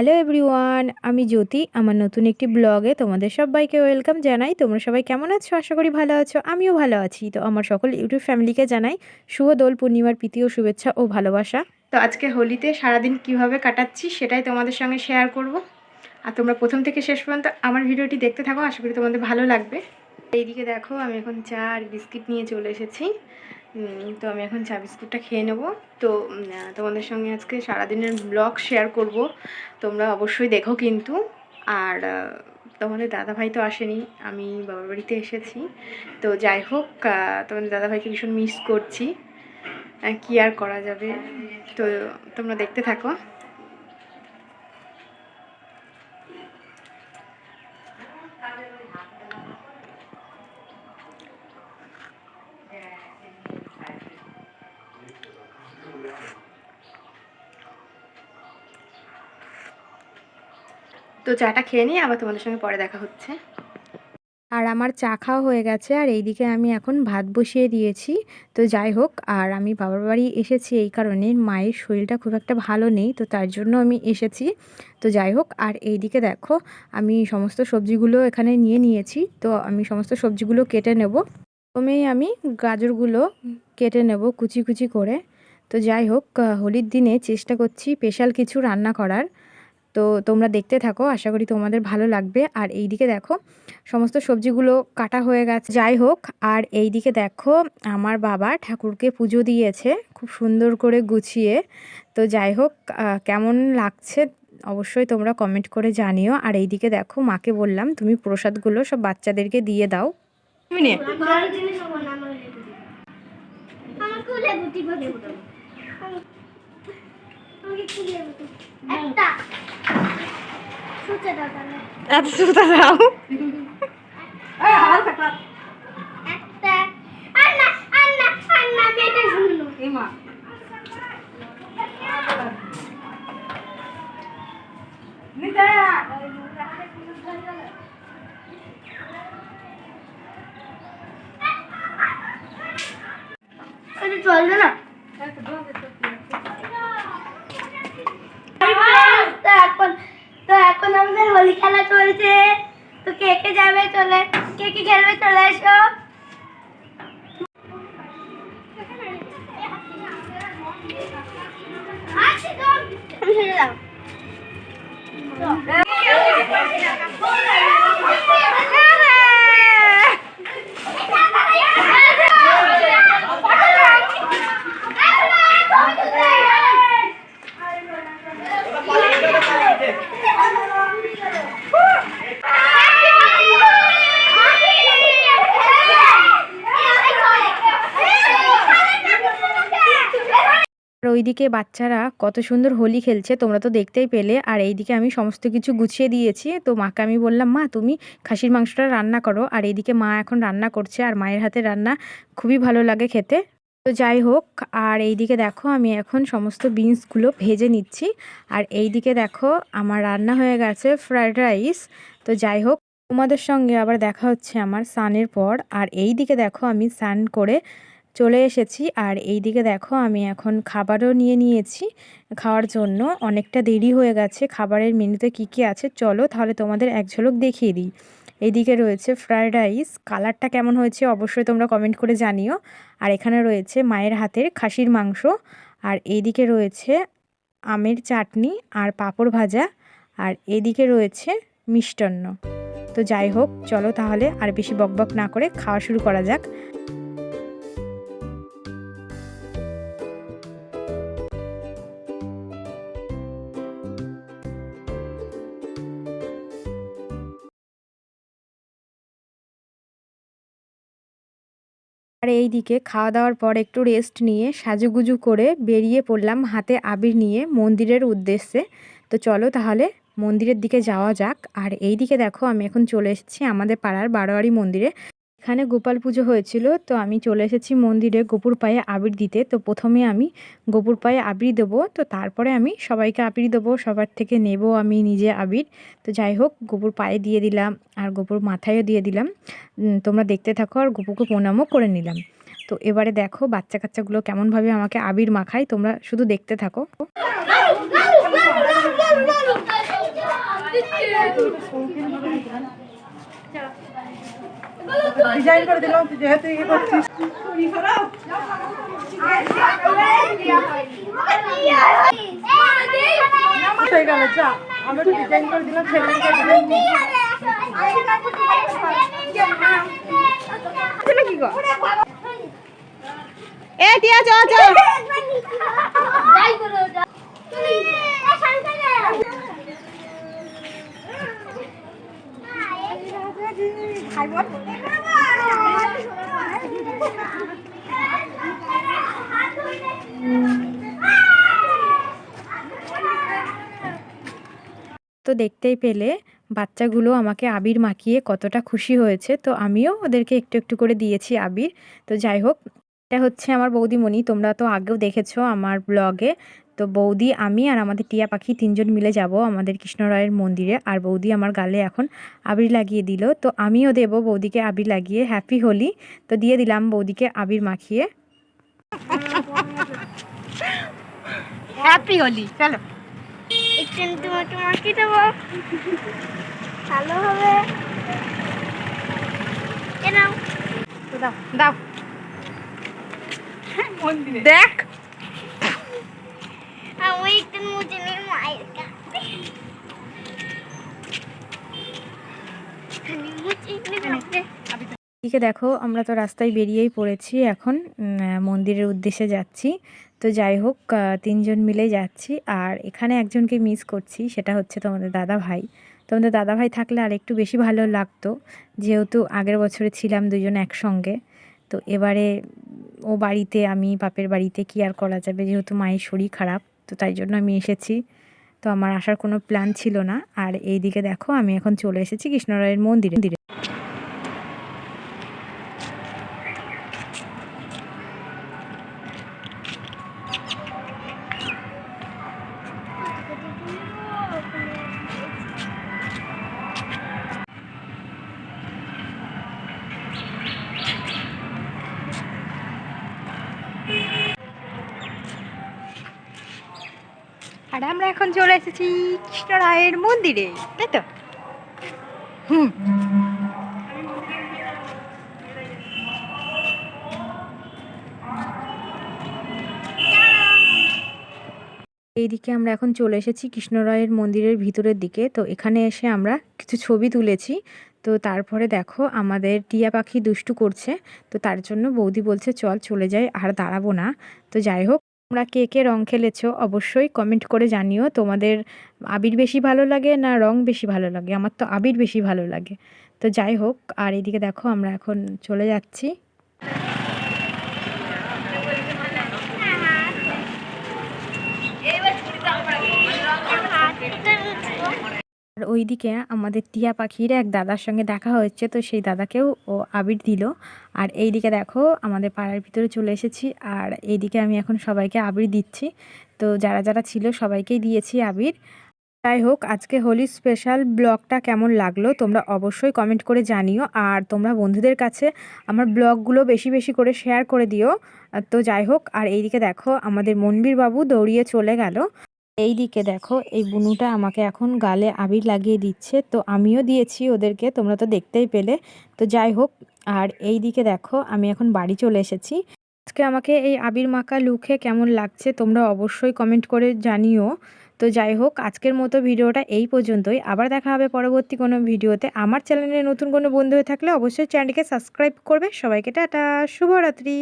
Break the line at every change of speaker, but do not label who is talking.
Hello everyone, আমি জ্যোতি, আমার নতুন একটি ব্লগে তোমাদের সবাইকে ওয়েলকাম জানাই। তোমরা সবাই কেমন আছো? আশা করি ভালো আছো। আমিও ভালো আছি। তো আমার সকল ইউটিউব ফ্যামিলিকে জানাই শুভ দোল, পূর্ণিমার প্রীতি ও শুভেচ্ছা ও ভালোবাসা। তো আজকে হোলিতে সারাদিন কীভাবে কাটাচ্ছি সেটাই তোমাদের সঙ্গে শেয়ার করব। আর তোমরা প্রথম থেকে শেষ পর্যন্ত আমার ভিডিওটি দেখতে থাকো, আশা করি তোমাদের ভালো লাগবে। এইদিকে দেখো, আমি এখন চা আর বিস্কিট নিয়ে চলে এসেছি। তো আমি এখন চা বিস্কুটটা খেয়ে নেব। তো তোমাদের সঙ্গে আজকে সারাদিনের ব্লগ শেয়ার করব। তোমরা অবশ্যই দেখো কিন্তু। আর তোমাদের দাদাভাই তো আসেনি, আমি বাবার বাড়িতে এসেছি। তো যাই হোক তোমাদের দাদাভাইকে ভীষণ মিস করছি। কি আর করা যাবে? তো তোমরা দেখতে থাকো। তো চাটা খেয়ে নিয়ে আবার তোমাদের সঙ্গে পরে দেখা হচ্ছে। আর আমার চা খাওয়া হয়ে গেছে, আর এইদিকে আমি এখন ভাত বসিয়ে দিয়েছি। তো যাই হোক, আর আমি বাবার বাড়ি এসেছি এই কারণে মায়ের শরীরটা খুব একটা ভালো নেই, তো তার জন্য আমি এসেছি। তো যাই হোক, আর এইদিকে দেখো, আমি সমস্ত সবজিগুলো এখানে নিয়ে নিয়েছি, তো আমি সমস্ত সবজিগুলো কেটে নেব। প্রথমেই আমি গাজরগুলো কেটে নেব কুচি কুচি করে। তো যাই হোক হোলির দিনে চেষ্টা করছি স্পেশাল কিছু রান্না করার। তো তোমরা দেখতে থাকো আশা করি তোমাদের ভালো লাগবে। আর এই দিকে দেখো সমস্ত সবজিগুলো কাটা হয়ে গেছে। যাই হোক আর এই দিকে দেখো আমার বাবা ঠাকুরকে পুজো দিয়েছে খুব সুন্দর করে গুছিয়ে। তো যাই হোক কেমন লাগছে অবশ্যই তোমরা কমেন্ট করে জানিও। আর এই দিকে দেখো মাকে বললাম তুমি প্রসাদগুলো সব বাচ্চাদেরকে দিয়ে দাও।
আমার
এত সুতা দাও।
চলবে না তো এখন তো এখন আমাদের হোলি খেলা চলছে। তো কে কে যাবে চলে কে কে খেলবে চলে এসো। আমি দাও
ওইদিকে বাচ্চারা কত সুন্দর হোলি খেলছে, তোমরা তো দেখতেই পেলে। আর এইদিকে আমি সমস্ত কিছু গুছিয়ে দিয়েছি। তো মাকে আমি বললাম, মা, তুমি খাসির মাংসটা রান্না করো। আর এইদিকে মা এখন রান্না করছে, আর মায়ের হাতে রান্না খুবই ভালো লাগে খেতে। তো যাই হোক, আর এইদিকে দেখো, আমি এখন সমস্ত বিনসগুলো ভেজে নিচ্ছি। আর এইদিকে দেখো, আমার রান্না হয়ে গেছে ফ্রায়েড রাইস। তো যাই হোক, তোমাদের সঙ্গে আবার দেখা হচ্ছে আমার সানের পর। আর এই দিকে দেখো, আমি সান করে চলে এসেছি। আর এই দিকে দেখো, আমি এখন খাবারও নিয়ে নিয়েছি খাওয়ার জন্য। অনেকটা দেরি হয়ে গেছে, খাবারের মেনুতে কি কি আছে চলো তাহলে তোমাদের এক ঝলক দেখিয়ে দিই। এইদিকে রয়েছে ফ্রায়েড রাইস, কালারটা কেমন হয়েছে অবশ্যই তোমরা কমেন্ট করে জানিও। আর এখানে রয়েছে মায়ের হাতের খাসির মাংস। আর এইদিকে রয়েছে আমের চাটনি আর পাঁপড় ভাজা। আর এদিকে রয়েছে মিষ্টান্ন। তো যাই হোক, চলো তাহলে আর বেশি বকবক না করে খাওয়া শুরু করা যাক। আর এই দিকে খাওয়া দাওয়ার পর একটু রেস্ট নিয়ে সাজুগুজু করে বেরিয়ে পড়লাম হাতে আবির নিয়ে মন্দিরের উদ্দেশ্যে। তো চলো তাহলে মন্দিরের দিকে যাওয়া যাক। আর এই দিকে দেখো আমি এখন চলে এসেছি আমাদের পাড়ার বারোয়ারি মন্দিরে। এখানে গোপাল পুজো হয়েছিল তো আমি চলে এসেছি মন্দিরে গোপুর পায়ে আবির দিতে তো প্রথমে আমি গোপুর পায়ে আবির দেবো তো তারপরে আমি সবাইকে আবির দেবো সবার থেকে নেব আমি নিজে আবির তো যাই হোক গোপুর পায়ে দিয়ে দিলাম আর গোপুর মাথায়ও দিয়ে দিলাম তোমরা দেখতে থাকো আর গোপুকে প্রণামও করে নিলাম তো এবারে দেখো বাচ্চা কাচ্চাগুলো কেমনভাবে আমাকে আবির মাখায় তোমরা শুধু দেখতে থাকো
ডিজাইন করে দিলাম তুই যেহেতু ইয়ে করছিস। হয়ে গেল যা। আমি একটু ডিজাইন করে দিলাম ছেলেকে ডিজাইন
কি গো?
এ টিয়া চ চ
যাই করো যা তুমি
তো দেখতেই পেলে বাচ্চাগুলো আমাকে আবির মাখিয়ে কতটা খুশি হয়েছে। তো আমিও ওদেরকে একটু একটু করে দিয়েছি আবির। তো যাই হোক, এটা হচ্ছে আমার বৌদিমণি, তোমরা তো আগেও দেখেছ আমার ব্লগে তো বৌদি আমি আর আমাদের টিয়া পাখি তিনজন মিলে যাব আমাদের কৃষ্ণরায়ের মন্দিরে। আর বৌদি আমার গালে এখন আবির লাগিয়ে দিল। তো আমিও দেবো বৌদিকে আবির লাগিয়ে। হ্যাপি হোলি তো দিয়ে দিলাম বৌদিকে আবির মাখিয়ে।
হ্যাপি হোলি চলো।
একটু তোমাকে মাখিয়ে দেবো। ভালো হবে।
দাও দাও। দেখ।
মুছে
এদিকে দেখো আমরা তো রাস্তায় বেরিয়েই পড়েছি এখন মন্দিরের উদ্দেশ্যে যাচ্ছি। তো যাই হোক তিনজন মিলে যাচ্ছি আর এখানে একজনকে মিস করছি সেটা হচ্ছে তোমাদের দাদা ভাই। তোমাদের দাদা ভাই থাকলে আর একটু বেশি ভালো লাগতো যেহেতু আগের বছরে ছিলাম দুজন একসঙ্গে। তো এবারে ও বাড়িতে আমি বাপের বাড়িতে কি আর করা যাবে যেহেতু মায়ের শরীর খারাপ। তো তাই জন্য আমি এসেছি। তো আমার আসার কোনো প্ল্যান ছিল না। আর এইদিকে দেখো, আমি এখন চলে এসেছি কৃষ্ণরায়ের মন্দিরে।
আর আমরা এখন চলে এসেছি কৃষ্ণরায়ের মন্দিরে, তাই তো? হুম।
এইদিকে আমরা এখন চলে এসেছি কৃষ্ণরায়ের মন্দিরের ভিতরের দিকে, তো এখানে এসে আমরা কিছু ছবি তুলেছি। তো তারপরে দেখো, আমাদের টিয়া পাখি দুষ্টু করছে, তো তার জন্য বৌদি বলছে, চল চলে যাই, আর দাঁড়াবো না। তো যাই হোক তোমরা কে কে রং খেলেছো অবশ্যই কমেন্ট করে জানিও। তোমাদের আবির বেশি ভালো লাগে না রং বেশি ভালো লাগে? আমার তো আবির বেশি ভালো লাগে। তো যাই হোক, আর এদিকে দেখো আমরা এখন চলে যাচ্ছি। আর ওইদিকে আমাদের টিয়া পাখির এক দাদার সঙ্গে দেখা হয়েছে, তো সেই দাদাকেও ও আবির দিল। আর এইদিকে দেখো আমাদের পাড়ার ভিতরে চলে এসেছি, আর এইদিকে আমি এখন সবাইকে আবির দিচ্ছি। তো যারা যারা ছিল সবাইকেই দিয়েছি আবির। যাই হোক, আজকে হোলি স্পেশাল ব্লগটা কেমন লাগল তোমরা অবশ্যই কমেন্ট করে জানিও। আর তোমরা বন্ধুদের কাছে আমার ব্লগগুলো বেশি বেশি করে শেয়ার করে দিও। তো যাই হোক, আর এইদিকে দেখো আমাদের মনবীর বাবু দৌড়িয়ে চলে গেল। এই দিকে দেখো, এই বুনুটা আমাকে এখন গালে আবির লাগিয়ে দিচ্ছে, তো আমিও দিয়েছি ওদেরকে, তোমরা তো দেখতেই পেলে। তো যাই হোক, আর এই দিকে দেখো, আমি এখন বাড়ি চলে এসেছি। আজকে আমাকে এই আবির মাখা লুকে কেমন লাগছে তোমরা অবশ্যই কমেন্ট করে জানিও। তো যাই হোক, আজকের মতো ভিডিওটা এই পর্যন্তই। আবার দেখা হবে পরবর্তী কোনো ভিডিওতে। আমার চ্যানেলে নতুন কোনো বন্ধু হয়ে থাকলে অবশ্যই চ্যানেলটিকে সাবস্ক্রাইব করবে। সবাইকে টাটা, শুভরাত্রি।